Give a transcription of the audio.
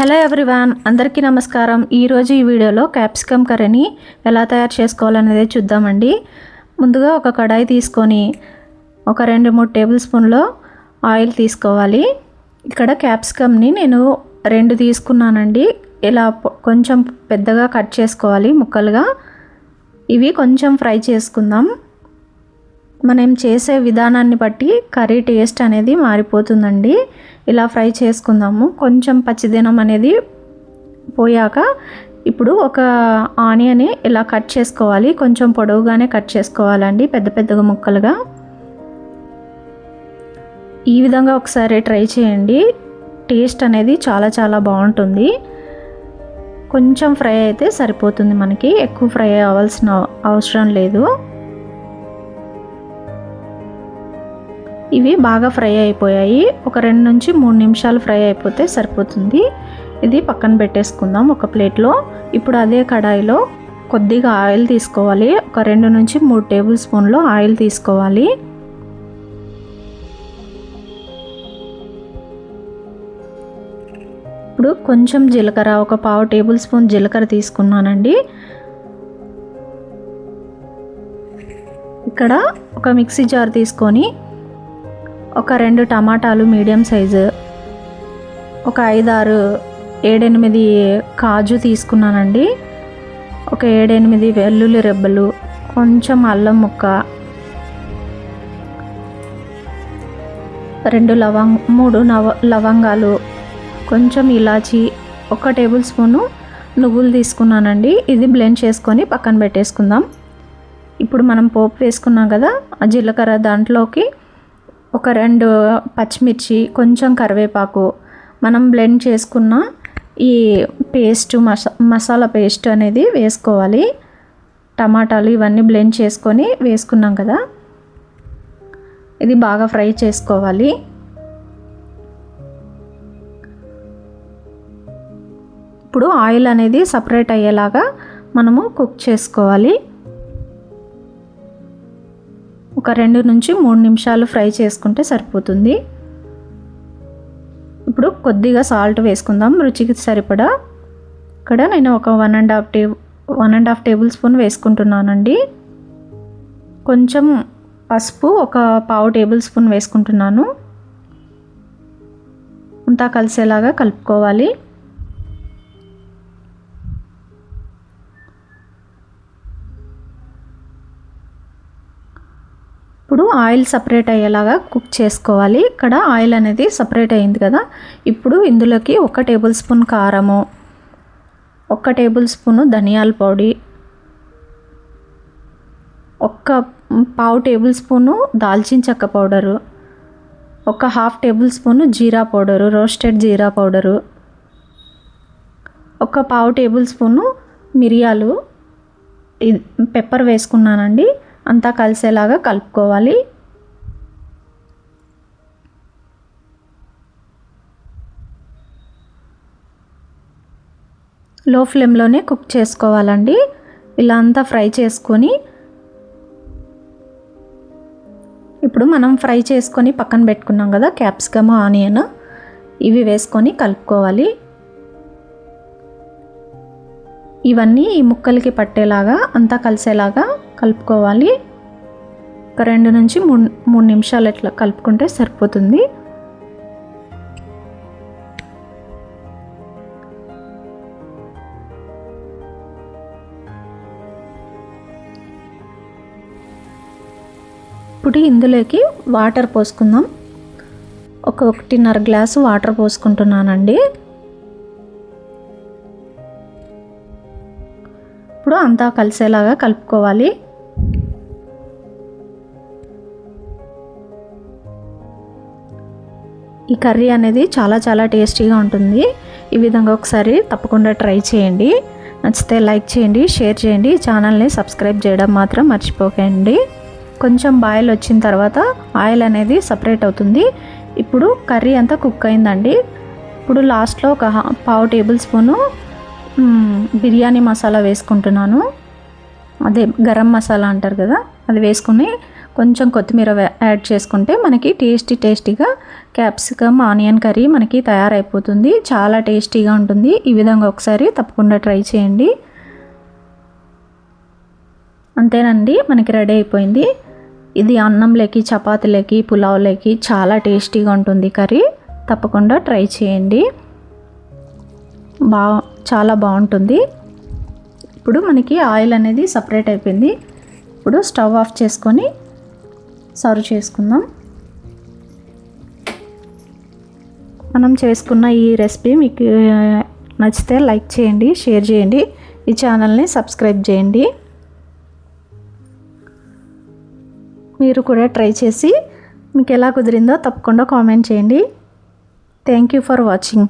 Hello everyone అందరికీ నమస్కారం. ఈరోజు ఈ వీడియోలో క్యాప్సికమ్ కర్రీని ఎలా తయారు చేసుకోవాలనేది చూద్దామండి. ముందుగా ఒక కడాయి తీసుకొని ఒక రెండు మూడు టేబుల్ స్పూన్లో ఆయిల్ తీసుకోవాలి. ఇక్కడ క్యాప్సికమ్ని నేను రెండు తీసుకున్నానండి. ఇలా కొంచెం పెద్దగా కట్ చేసుకోవాలి ముక్కలుగా. ఇవి కొంచెం ఫ్రై చేసుకుందాం. మనం చేసే విధానాన్ని బట్టి కర్రీ టేస్ట్ అనేది మారిపోతుందండి. ఇలా ఫ్రై చేసుకుందాము. కొంచెం పచ్చిదనం అనేది పోయాక ఇప్పుడు ఒక ఆనియన్ ఇలా కట్ చేసుకోవాలి. కొంచెం పొడవుగానే కట్ చేసుకోవాలండి పెద్ద పెద్దగా ముక్కలుగా. ఈ విధంగా ఒకసారి ట్రై చేయండి. టేస్ట్ అనేది చాలా చాలా బాగుంటుంది. కొంచెం ఫ్రై అయితే సరిపోతుంది మనకి. ఎక్కువ ఫ్రై అవ్వాల్సిన అవసరం లేదు. ఇవి బాగా ఫ్రై అయిపోయాయి. ఒక రెండు నుంచి మూడు నిమిషాలు ఫ్రై అయిపోతే సరిపోతుంది. ఇది పక్కన పెట్టేసుకుందాం ఒక ప్లేట్లో. ఇప్పుడు అదే కడాయిలో కొద్దిగా ఆయిల్ తీసుకోవాలి. ఒక రెండు నుంచి మూడు టేబుల్ స్పూన్లు ఆయిల్ తీసుకోవాలి. ఇప్పుడు కొంచెం జీలకర్ర ఒక పావు టేబుల్ స్పూన్ జీలకర్ర తీసుకున్నానండి. ఇక్కడ ఒక మిక్సీ జార్ తీసుకొని ఒక రెండు టమాటాలు మీడియం సైజు ఒక ఐదారు ఏడెనిమిది కాజు తీసుకున్నానండి. ఒక ఏడెనిమిది వెల్లుల్లి రెబ్బలు కొంచెం అల్లం ముక్క రెండు లవంగ్ మూడు నవ లవంగాలు కొంచెం ఇలాచి ఒక టేబుల్ స్పూను నువ్వులు తీసుకున్నానండి. ఇది బ్లెండ్ చేసుకొని పక్కన పెట్టేసుకుందాం. ఇప్పుడు మనం పోపు వేసుకున్నాం కదా ఆ జీలకర్ర దాంట్లోకి ఒక రెండు పచ్చిమిర్చి కొంచెం కరివేపాకు మనం బ్లెండ్ చేసుకున్న ఈ పేస్ట్ మసా మసాలా పేస్ట్ అనేది వేసుకోవాలి. టమాటాలు ఇవన్నీ బ్లెండ్ చేసుకొని వేసుకున్నాం కదా. ఇది బాగా ఫ్రై చేసుకోవాలి. ఇప్పుడు ఆయిల్ అనేది సపరేట్ అయ్యేలాగా మనము కుక్ చేసుకోవాలి. ఒక రెండు నుంచి మూడు నిమిషాలు ఫ్రై చేసుకుంటే సరిపోతుంది. ఇప్పుడు కొద్దిగా సాల్ట్ వేసుకుందాం రుచికి సరిపడా. ఇక్కడ నేను ఒక వన్ అండ్ హాఫ్ టే one and half tablespoon వేసుకుంటున్నానండి. కొంచెం పసుపు ఒక పావు టేబుల్ స్పూన్ వేసుకుంటున్నాను. అంతా కలిసేలాగా కలుపుకోవాలి. ఇప్పుడు ఆయిల్ సపరేట్ అయ్యేలాగా కుక్ చేసుకోవాలి. ఇక్కడ ఆయిల్ అనేది సపరేట్ అయింది కదా. ఇప్పుడు ఇందులోకి ఒక టేబుల్ స్పూన్ కారము ఒక టేబుల్ స్పూను ధనియాల పొడి ఒక్క పావు టేబుల్ స్పూను దాల్చిన చెక్క పౌడరు ఒక half tablespoon jeera powder roasted jeera powder ఒక పావు టేబుల్ స్పూను మిరియాలు ఇది పెప్పర్ వేసుకున్నానండి. అంతా కలిసేలాగా కలుపుకోవాలి. లో ఫ్లేమ్లోనే కుక్ చేసుకోవాలండి. ఇలా అంతా ఫ్రై చేసుకొని ఇప్పుడు మనం ఫ్రై చేసుకొని పక్కన పెట్టుకున్నాం కదా క్యాప్సికమ్ ఆనియన్ ఇవి వేసుకొని కలుపుకోవాలి. ఇవన్నీ ఈ ముక్కలకి పట్టేలాగా అంతా కలిసేలాగా కలుపుకోవాలి. ఒక రెండు నుంచి మూడు మూడు నిమిషాలు ఇట్లా కలుపుకుంటే సరిపోతుంది. ఇప్పుడు ఇందులోకి వాటర్ పోసుకుందాం. ఒక ఒకటిన్నర గ్లాసు వాటర్ పోసుకుంటున్నానండి. ఇప్పుడు అంతా కలిసేలాగా కలుపుకోవాలి. ఈ కర్రీ అనేది చాలా చాలా టేస్టీగా ఉంటుంది. ఈ విధంగా ఒకసారి తప్పకుండా ట్రై చేయండి. నచ్చితే లైక్ చేయండి షేర్ చేయండి. ఛానల్ని సబ్స్క్రైబ్ చేయడం మాత్రం మర్చిపోకండి. కొంచెం బాయిల్ వచ్చిన తర్వాత ఆయిల్ అనేది సపరేట్ అవుతుంది. ఇప్పుడు కర్రీ అంతా కుక్ అయిందండి. ఇప్పుడు లాస్ట్లో ఒక పావు టేబుల్ స్పూను బిర్యానీ మసాలా వేసుకుంటున్నాను. అదే గరం మసాలా అంటారు కదా అది వేసుకుని కొంచెం కొత్తిమీర యాడ్ చేసుకుంటే మనకి టేస్టీ టేస్టీగా క్యాప్సికమ్ ఆనియన్ కర్రీ మనకి తయారైపోతుంది. చాలా టేస్టీగా ఉంటుంది. ఈ విధంగా ఒకసారి తప్పకుండా ట్రై చేయండి. అంతేనండి మనకి రెడీ అయిపోయింది. ఇది అన్నంలోకి చపాతీలకి పులావ్లోకి చాలా టేస్టీగా ఉంటుంది కర్రీ. తప్పకుండా ట్రై చేయండి. బా చాలా బాగుంటుంది. ఇప్పుడు మనకి ఆయిల్ అనేది సపరేట్ అయిపోయింది. ఇప్పుడు స్టవ్ ఆఫ్ చేసుకొని సర్వ్ చేసుకుందాం. మనం చేసుకున్న ఈ రెసిపీ మీకు నచ్చితే లైక్ చేయండి షేర్ చేయండి. ఈ ఛానల్ని సబ్స్క్రైబ్ చేయండి. మీరు కూడా ట్రై చేసి మీకు ఎలా కుదిరిందో తప్పకుండా కామెంట్ చేయండి. Thank you for watching.